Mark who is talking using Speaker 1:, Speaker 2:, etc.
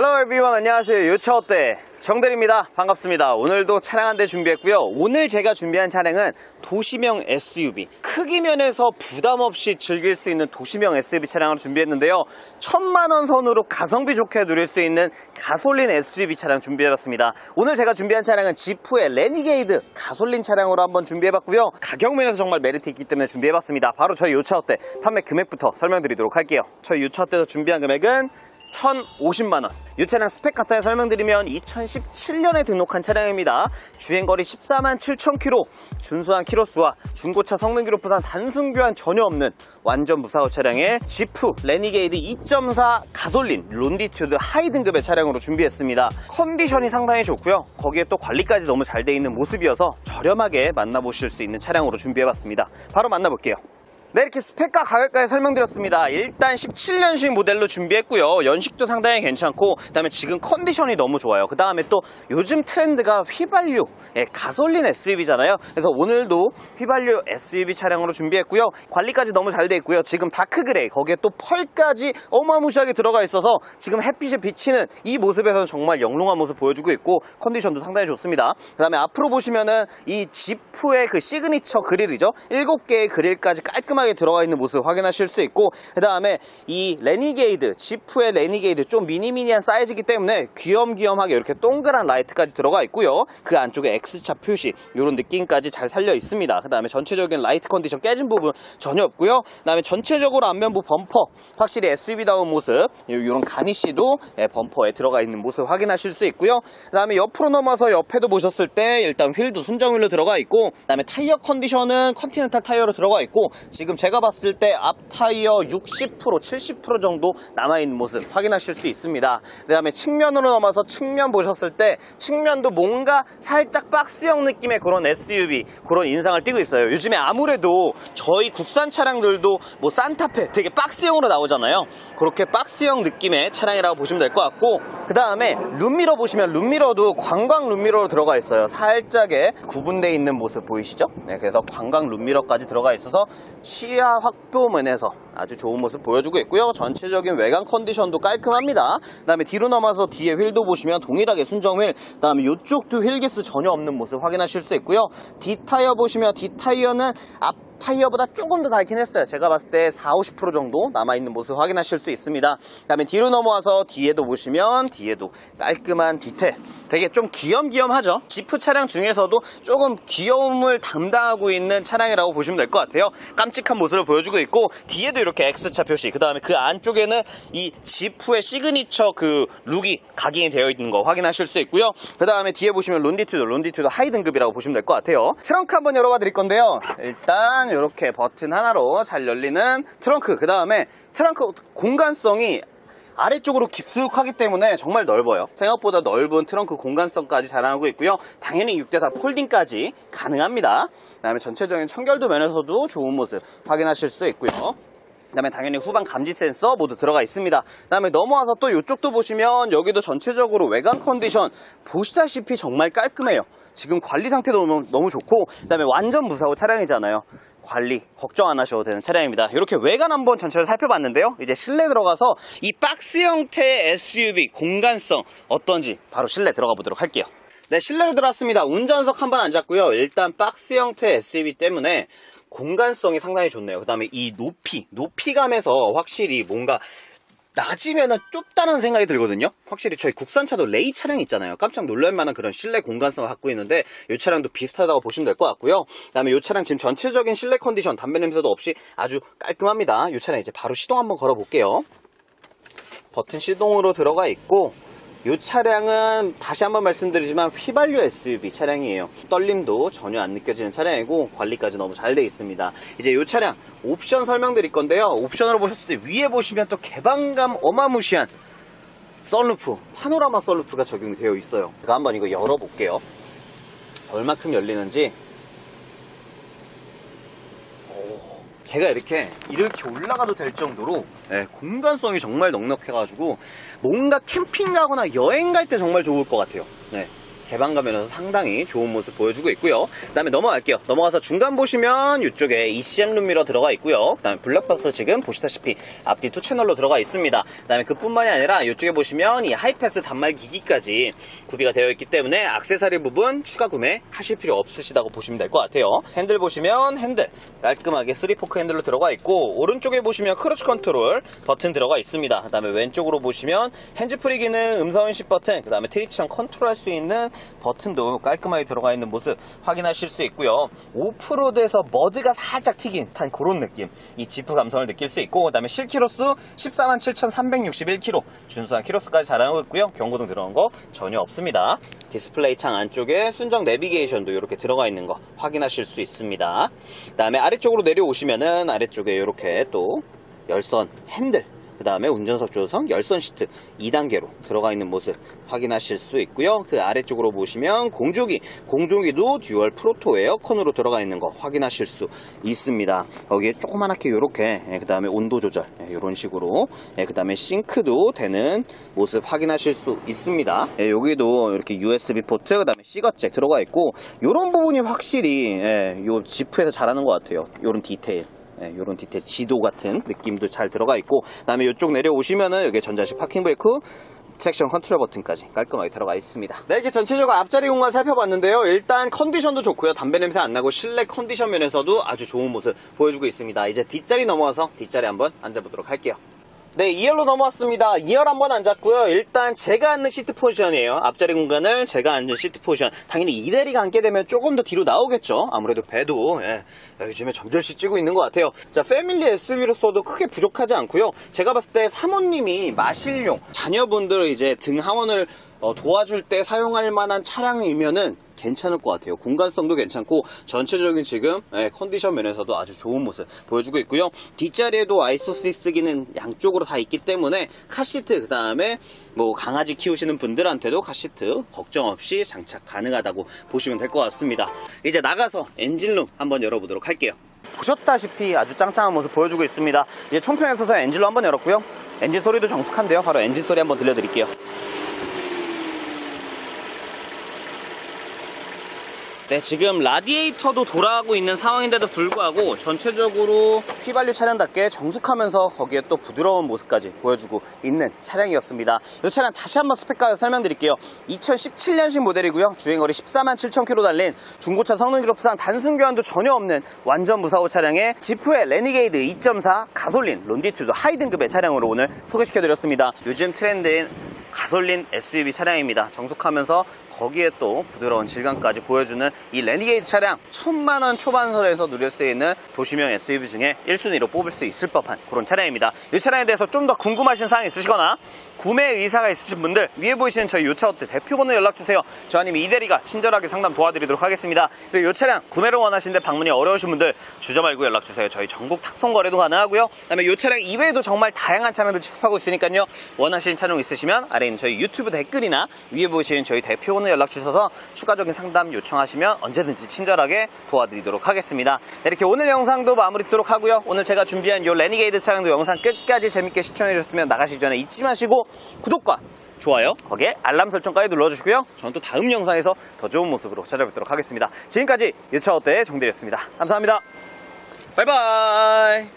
Speaker 1: Hello everyone. 안녕하세요. 요차 어때? 정대리입니다. 반갑습니다. 오늘도 차량 한 대 준비했고요. 오늘 제가 준비한 차량은 도시명 SUV 크기 면에서 부담 없이 즐길 수 있는 도시명 SUV 차량을 준비했는데요. 천만원 선으로 가성비 좋게 누릴 수 있는 가솔린 SUV 차량 준비해봤습니다. 오늘 제가 준비한 차량은 지프의 레니게이드 가솔린 차량으로 한번 준비해봤고요. 가격 면에서 정말 메리트 있기 때문에 준비해봤습니다. 바로 저희 요차 어때? 판매 금액부터 설명드리도록 할게요. 저희 요차 어때서 준비한 금액은 1,050만 원. 이 차량 스펙 간단히 설명드리면 2017년에 등록한 차량입니다. 주행거리 14만 7천 킬로, 준수한 키로수와 중고차 성능 기록보다 단순 교환 전혀 없는 완전 무사고 차량의 지프 레니게이드 2.4 가솔린 론디튜드 하이 등급의 차량으로 준비했습니다. 컨디션이 상당히 좋고요. 거기에 또 관리까지 너무 잘 돼 있는 모습이어서 저렴하게 만나보실 수 있는 차량으로 준비해봤습니다. 바로 만나볼게요. 네, 이렇게 스펙과 가격까지 설명드렸습니다. 일단 17년식 모델로 준비했고요. 연식도 상당히 괜찮고, 그 다음에 지금 컨디션이 너무 좋아요. 그 다음에 또 요즘 트렌드가 휘발유, 예, 가솔린 SUV잖아요. 그래서 오늘도 휘발유 SUV 차량으로 준비했고요. 관리까지 너무 잘 돼 있고요. 지금 다크 그레이, 거기에 또 펄까지 어마무시하게 들어가 있어서 지금 햇빛에 비치는 이 모습에서는 정말 영롱한 모습 보여주고 있고, 컨디션도 상당히 좋습니다. 그 다음에 앞으로 보시면은 이 지프의 그 시그니처 그릴이죠. 7개의 그릴까지 깔끔하게 들어가 있는 모습 확인하실 수 있고 그 다음에 이 레니게이드 지프의 레니게이드 좀 미니미니한 사이즈이기 때문에 귀염귀염하게 이렇게 동그란 라이트까지 들어가 있고요. 그 안쪽에 X차 표시 이런 느낌까지 잘 살려 있습니다. 그 다음에 전체적인 라이트 컨디션 깨진 부분 전혀 없고요. 그 다음에 전체적으로 앞면부 범퍼 확실히 SUV다운 모습 이런 가니쉬도 예, 범퍼에 들어가 있는 모습 확인하실 수 있고요. 그 다음에 옆으로 넘어서 옆에도 보셨을 때 일단 휠도 순정 휠로 들어가 있고 그 다음에 타이어 컨디션은 컨티넨탈 타이어로 들어가 있고 지금 제가 봤을 때 앞 타이어 60% 70% 정도 남아있는 모습 확인하실 수 있습니다. 그 다음에 측면으로 넘어서 측면 보셨을 때 측면도 뭔가 살짝 박스형 느낌의 그런 SUV 그런 인상을 띠고 있어요. 요즘에 아무래도 저희 국산 차량들도 뭐 산타페 되게 박스형으로 나오잖아요. 그렇게 박스형 느낌의 차량이라고 보시면 될 것 같고 그 다음에 룸미러 보시면 룸미러도 관광 룸미러로 들어가 있어요. 살짝의 구분되어 있는 모습 보이시죠? 네, 그래서 관광 룸미러까지 들어가 있어서 시야 확보 면에서 아주 좋은 모습 보여주고 있고요. 전체적인 외관 컨디션도 깔끔합니다. 그 다음에 뒤로 넘어서 뒤에 휠도 보시면 동일하게 순정 휠, 그 다음에 이쪽도 휠기스 전혀 없는 모습 확인하실 수 있고요. 뒷타이어 보시면 뒷타이어는 앞 타이어보다 조금 더 닳긴 했어요. 제가 봤을 때 4, 50% 정도 남아있는 모습 확인하실 수 있습니다. 그 다음에 뒤로 넘어와서 뒤에도 보시면 뒤에도 깔끔한 디테일. 되게 좀 귀염귀염하죠? 지프 차량 중에서도 조금 귀여움을 담당하고 있는 차량이라고 보시면 될 것 같아요. 깜찍한 모습을 보여주고 있고 뒤에도 이렇게 X차 표시 그 다음에 그 안쪽에는 이 지프의 시그니처 그 룩이 각인이 되어 있는 거 확인하실 수 있고요. 그 다음에 뒤에 보시면 론디튜드, 론디튜드 하이 등급이라고 보시면 될 것 같아요. 트렁크 한번 열어봐 드릴 건데요. 일단 이렇게 버튼 하나로 잘 열리는 트렁크 그 다음에 트렁크 공간성이 아래쪽으로 깊숙하기 때문에 정말 넓어요. 생각보다 넓은 트렁크 공간성까지 자랑하고 있고요. 당연히 6대4 폴딩까지 가능합니다. 그 다음에 전체적인 청결도 면에서도 좋은 모습 확인하실 수 있고요. 그 다음에 당연히 후방 감지 센서 모두 들어가 있습니다. 그 다음에 넘어와서 또 이쪽도 보시면 여기도 전체적으로 외관 컨디션 보시다시피 정말 깔끔해요. 지금 관리 상태도 너무, 너무 좋고 그 다음에 완전 무사고 차량이잖아요. 관리 걱정 안 하셔도 되는 차량입니다. 이렇게 외관 한번 전체를 살펴봤는데요. 이제 실내 들어가서 이 박스 형태의 SUV 공간성 어떤지 바로 실내 들어가 보도록 할게요. 네, 실내로 들어왔습니다. 운전석 한 번 앉았고요. 일단 박스 형태 SUV 때문에 공간성이 상당히 좋네요. 그 다음에 이 높이, 높이감에서 확실히 뭔가 낮이면은 좁다는 생각이 들거든요. 확실히 저희 국산차도 레이 차량 있잖아요. 깜짝 놀랄 만한 그런 실내 공간성을 갖고 있는데 이 차량도 비슷하다고 보시면 될 것 같고요. 그 다음에 이 차량 지금 전체적인 실내 컨디션 담배 냄새도 없이 아주 깔끔합니다. 이 차량 이제 바로 시동 한번 걸어 볼게요. 버튼 시동으로 들어가 있고 이 차량은 다시 한번 말씀드리지만 휘발유 SUV 차량이에요. 떨림도 전혀 안 느껴지는 차량이고 관리까지 너무 잘 돼 있습니다. 이제 이 차량 옵션 설명드릴 건데요. 옵션으로 보셨을 때 위에 보시면 또 개방감 어마무시한 썬루프, 파노라마 썬루프가 적용이 되어 있어요. 제가 한번 이거 열어볼게요. 얼마큼 열리는지. 오, 제가 이렇게 이렇게 올라가도 될 정도로 네, 공간성이 정말 넉넉해가지고 뭔가 캠핑 가거나 여행 갈 때 정말 좋을 것 같아요. 네. 개방감 면에서 상당히 좋은 모습 보여주고 있고요. 그 다음에 넘어갈게요. 넘어가서 중간 보시면 이쪽에 ECM 룸미러 들어가 있고요. 그 다음에 블랙박스 지금 보시다시피 앞뒤 투 채널로 들어가 있습니다. 그 다음에 그뿐만이 아니라 이쪽에 보시면 이 하이패스 단말 기기까지 구비가 되어 있기 때문에 악세사리 부분 추가 구매 하실 필요 없으시다고 보시면 될 것 같아요. 핸들 보시면 핸들 깔끔하게 3포크 핸들로 들어가 있고 오른쪽에 보시면 크루즈 컨트롤 버튼 들어가 있습니다. 그 다음에 왼쪽으로 보시면 핸즈프리 기능 음성 인식 버튼 그 다음에 트립창 컨트롤 할 수 있는 버튼도 깔끔하게 들어가 있는 모습 확인하실 수 있고요. 오프로드에서 머드가 살짝 튀긴 단 그런 느낌 이 지프 감성을 느낄 수 있고 그 다음에 실키로수 147,361km 준수한 키로수까지 자랑하고 있고요. 경고등 들어간 거 전혀 없습니다. 디스플레이 창 안쪽에 순정 내비게이션도 이렇게 들어가 있는 거 확인하실 수 있습니다. 그 다음에 아래쪽으로 내려오시면은 아래쪽에 이렇게 또 열선 핸들 그 다음에 운전석 조성 열선 시트 2단계로 들어가 있는 모습 확인하실 수 있고요. 그 아래쪽으로 보시면 공조기, 공조기도 듀얼 프로토 에어컨으로 들어가 있는 거 확인하실 수 있습니다. 거기에 조그만하게 이렇게 그 다음에 온도 조절 이런 식으로 그 다음에 싱크도 되는 모습 확인하실 수 있습니다. 예, 여기도 이렇게 USB 포트 그 다음에 C거잭 들어가 있고 이런 부분이 확실히 예, 요 지프에서 잘하는 것 같아요. 이런 디테일. 네, 이런 디테일 지도 같은 느낌도 잘 들어가 있고 그다음에 이쪽 내려오시면은 여기 전자식 파킹 브레이크 트랙션 컨트롤 버튼까지 깔끔하게 들어가 있습니다. 네, 이렇게 전체적으로 앞자리 공간 살펴봤는데요. 일단 컨디션도 좋고요. 담배 냄새 안 나고 실내 컨디션 면에서도 아주 좋은 모습 보여주고 있습니다. 이제 뒷자리 넘어와서 뒷자리 한번 앉아보도록 할게요. 네, 2열로 넘어왔습니다. 2열 한번 앉았고요. 일단 제가 앉는 시트 포지션이에요. 앞자리 공간을 제가 앉은 시트 포지션. 당연히 이 대리가 앉게 되면 조금 더 뒤로 나오겠죠. 아무래도 배도 예, 요즘에 점절씩 찌고 있는 것 같아요. 자, 패밀리 SUV로서도 크게 부족하지 않고요. 제가 봤을 때 사모님이 마실용 자녀분들 이제 등 하원을 어, 도와줄 때 사용할 만한 차량이면은 괜찮을 것 같아요. 공간성도 괜찮고 전체적인 지금 예, 컨디션 면에서도 아주 좋은 모습 보여주고 있고요. 뒷자리에도 아이소시스 기능 양쪽으로 다 있기 때문에 카시트 그 다음에 뭐 강아지 키우시는 분들한테도 카시트 걱정 없이 장착 가능하다고 보시면 될 것 같습니다. 이제 나가서 엔진룸 한번 열어보도록 할게요. 보셨다시피 아주 짱짱한 모습 보여주고 있습니다. 이제 총평에 서서 엔진로 한번 열었고요. 엔진 소리도 정숙한데요. 바로 엔진 소리 한번 들려드릴게요. 네, 지금 라디에이터도 돌아가고 있는 상황인데도 불구하고 전체적으로 휘발유 차량답게 정숙하면서 거기에 또 부드러운 모습까지 보여주고 있는 차량이었습니다. 이 차량 다시 한번 스펙과 설명드릴게요. 2017년식 모델이고요. 주행거리 14만 7천 킬로 달린 중고차 성능 기록상 단순 교환도 전혀 없는 완전 무사고 차량에 지프의 레니게이드 2.4 가솔린 론디튜드 하이 등급의 차량으로 오늘 소개시켜드렸습니다. 요즘 트렌드인 가솔린 SUV 차량입니다. 정숙하면서 거기에 또 부드러운 질감까지 보여주는 이 레니게이드 차량 천만 원 초반선에서 누릴 수 있는 도시명 SUV 중에 1순위로 뽑을 수 있을 법한 그런 차량입니다. 이 차량에 대해서 좀 더 궁금하신 사항 있으시거나 구매 의사가 있으신 분들 위에 보이시는 저희 요차업대 대표번호 연락주세요. 저 아니면 이대리가 친절하게 상담 도와드리도록 하겠습니다. 그리고 이 차량 구매를 원하시는데 방문이 어려우신 분들 주저 말고 연락주세요. 저희 전국 탁송 거래도 가능하고요. 그다음에 이 차량 이외에도 정말 다양한 차량들 취급하고 있으니까요. 원하시는 차량 있으시면 아래 있는 저희 유튜브 댓글이나 위에 보시는 저희 대표번호 연락 주셔서 추가적인 상담 요청하시면 언제든지 친절하게 도와드리도록 하겠습니다. 네, 이렇게 오늘 영상도 마무리 하도록 하고요. 오늘 제가 준비한 이 레니게이드 차량도 영상 끝까지 재밌게 시청해 주셨으면 나가시기 전에 잊지 마시고 구독과 좋아요 거기에 알람 설정까지 눌러주시고요. 저는 또 다음 영상에서 더 좋은 모습으로 찾아뵙도록 하겠습니다. 지금까지 유차 어때의 정대리였습니다. 감사합니다. 바이바이